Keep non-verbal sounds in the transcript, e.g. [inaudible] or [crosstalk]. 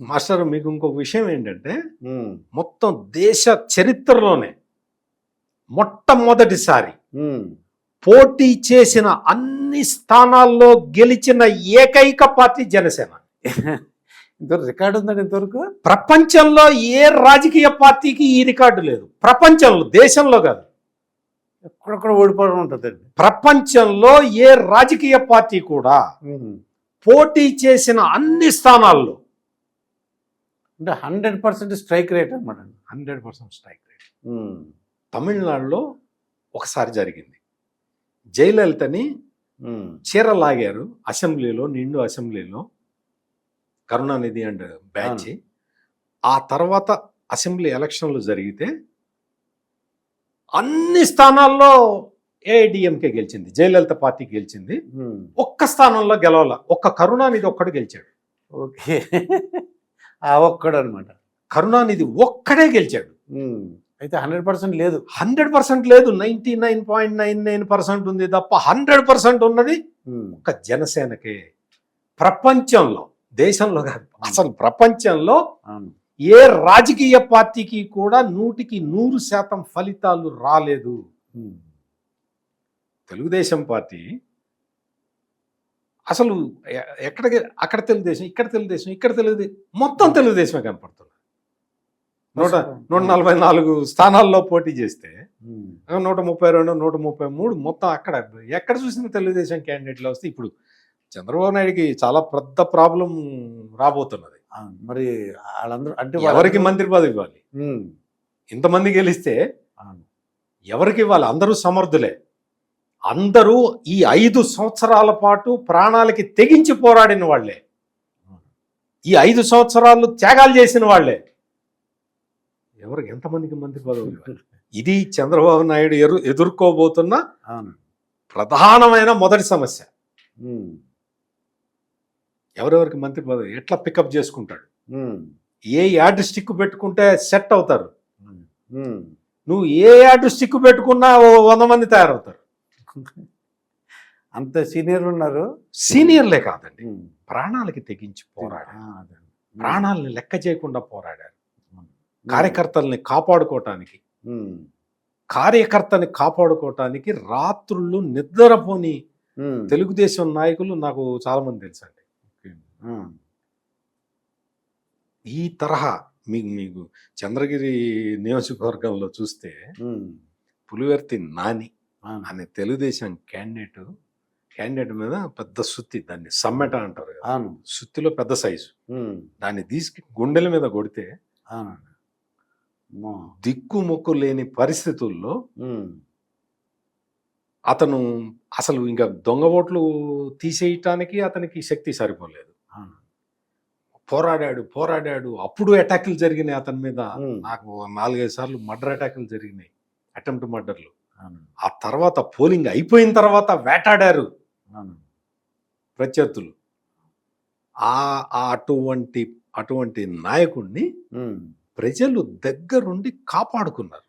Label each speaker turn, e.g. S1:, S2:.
S1: Master మీకు ఇంకొక విషయం ఏంటంటే మొత్తం దేశ చరిత్రలోనే మొట్టమొదటిసారి. పోటీ చేసిన అన్ని స్థానాల్లో గెలిచిన ఏకైక పార్టీ జనసేన.
S2: ఇంతవరకు రికార్డు ఉందండి ఇంతవరకు?
S1: ప్రపంచంలో ఏ రాజకీయ పార్టీకి ఈ రికార్డు లేదు. ప్రపంచంలో దేశంలో కాదు.
S2: ఎక్కడెక్కడ ఓడిపోవడం ఉంటుందండి.
S1: ప్రపంచంలో ఏ రాజకీయ పార్టీ కూడా. పోటీ చేసిన అన్ని స్థానాల్లో
S2: అంటే హండ్రెడ్ పర్సెంట్ స్ట్రైక్ రేట్ అనమాట
S1: హండ్రెడ్ పర్సెంట్ స్ట్రైక్ రేట్. తమిళనాడులో ఒకసారి జరిగింది. జయలలితని చీర లాగారు అసెంబ్లీలో నిండు అసెంబ్లీలో కరుణానిధి అండ్ బ్యాచ్. ఆ తర్వాత అసెంబ్లీ ఎలక్షన్లు జరిగితే అన్ని స్థానాల్లో ఏఐడిఎంకే గెలిచింది జయలలిత పార్టీ గెలిచింది. ఒక్క స్థానంలో గెలవాల ఒక్క కరుణానిధి ఒక్కడు గెలిచాడు.
S2: ఓకే. ఆ ఒక్కడు అనమాట
S1: కరుణానిధి ఒక్కడే గెలిచాడు.
S2: అయితే హండ్రెడ్ పర్సెంట్ లేదు.
S1: హండ్రెడ్ పర్సెంట్ లేదు. Ninety nine point nine nine percent ఉంది తప్ప హండ్రెడ్ పర్సెంట్ ఉన్నది. ఒక జనసేనకే. ప్రపంచంలో దేశంలో కాదు అసలు ప్రపంచంలో ఏ రాజకీయ పార్టీకి కూడా నూటికి నూరు శాతం ఫలితాలు రాలేదు. తెలుగుదేశం పార్టీ అసలు ఎక్కడికి అక్కడ తెలుగుదేశం ఇక్కడ తెలుగుదేశం ఇక్కడ తెలుగుదేశం మొత్తం తెలుగుదేశమే కనపడుతుంది. నూట నూట నలభై నాలుగు స్థానాల్లో పోటీ చేస్తే నూట ముప్పై రెండు నూట ముప్పై మూడు మొత్తం అక్కడ ఎక్కడ చూసిన తెలుగుదేశం క్యాండిడేట్లు వస్తే ఇప్పుడు చంద్రబాబు నాయుడికి చాలా పెద్ద ప్రాబ్లం రాబోతున్నది.
S2: మరి వాళ్ళందరూ అంటే
S1: ఎవరికి మంత్రి పదవి ఇవ్వాలి. ఇంతమంది గెలిస్తే. ఎవరికి ఇవ్వాలి? అందరూ సమర్థులే. అందరూ ఈ ఐదు సంవత్సరాల పాటు ప్రాణాలకి తెగించి పోరాడిన వాళ్ళే. ఈ ఐదు సంవత్సరాలు త్యాగాలు చేసిన వాళ్ళే. ఎవరికి ఎంతమందికి మంత్రి పదవి ఇవ్వాలి? ఇది చంద్రబాబు నాయుడు ఎరు ఎదుర్కోబోతున్న ప్రధానమైన మొదటి సమస్య. ఎవరెవరికి మంత్రి పదవి? ఎట్లా పికప్ చేసుకుంటాడు. ఏ యాడ్ స్టిక్ పెట్టుకుంటే సెట్ అవుతారు. నువ్వు ఏ యాడ్ స్టిక్ పెట్టుకున్నా వంద మంది తయారవుతారు. [laughs]
S2: అంత సీనియర్లు ఉన్నారు
S1: సీనియర్లే కాదండి. ప్రాణాలకి తెగించి పోరాడారు. ప్రాణాలని లెక్క చేయకుండా పోరాడారు. కార్యకర్తల్ని కాపాడుకోవటానికి. కార్యకర్తని కాపాడుకోవటానికి రాత్రుళ్ళు నిద్రపోని. తెలుగుదేశం నాయకులు నాకు చాలా మంది తెలుసండి. ఈ తరహా మీకు మీకు చంద్రగిరి నియోజకవర్గంలో చూస్తే. పులివర్తి నాని అనే తెలుగుదేశం క్యాండిడేట్ క్యాండిడేట్ మీద పెద్ద సుత్తి దాన్ని సమ్మెట అంటారు సుత్తిలో పెద్ద సైజు. దాన్ని తీసుకు గుండెల మీద కొడితే. దిక్కు మొక్కు లేని పరిస్థితుల్లో. అతను అసలు ఇంకా దొంగ ఓట్లు తీసేయటానికి అతనికి శక్తి సరిపోలేదు. పోరాడాడు పోరాడాడు అప్పుడు అటాకులు జరిగినాయి అతని మీద. నాకు నాలుగైదు సార్లు మర్డర్ అటాకులు జరిగినాయి అటెంప్ట్ మర్డర్లు. ఆ తర్వాత పోలింగ్ అయిపోయిన తర్వాత వేటాడారు. ప్రత్యర్థులు ఆ అటువంటి అటువంటి నాయకుడిని. ప్రజలు దగ్గరుండి కాపాడుకున్నారు